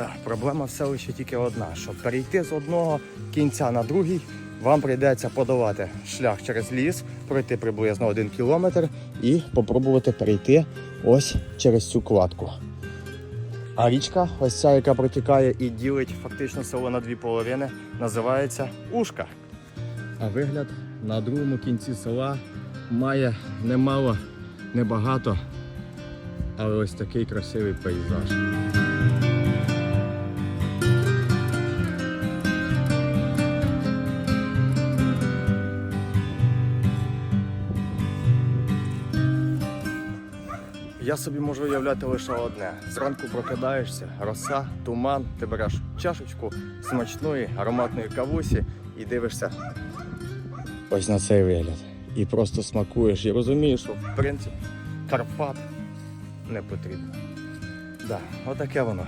Да, проблема все лише тільки одна: щоб перейти з одного кінця на другий, вам прийдеться подолати шлях через ліс, пройти приблизно один кілометр і попробувати перейти ось через цю кладку. А річка, ось ця, яка протікає і ділить фактично село на дві половини, називається Ушка. А вигляд на другому кінці села має немало, небагато, але ось такий красивий пейзаж. Я собі можу уявляти лише одне: зранку прокидаєшся, роса, туман, ти береш чашечку смачної ароматної кавусі і дивишся ось на цей вигляд. І просто смакуєш і розумієш, що в принципі Карпат не потрібно. Да, отаке воно.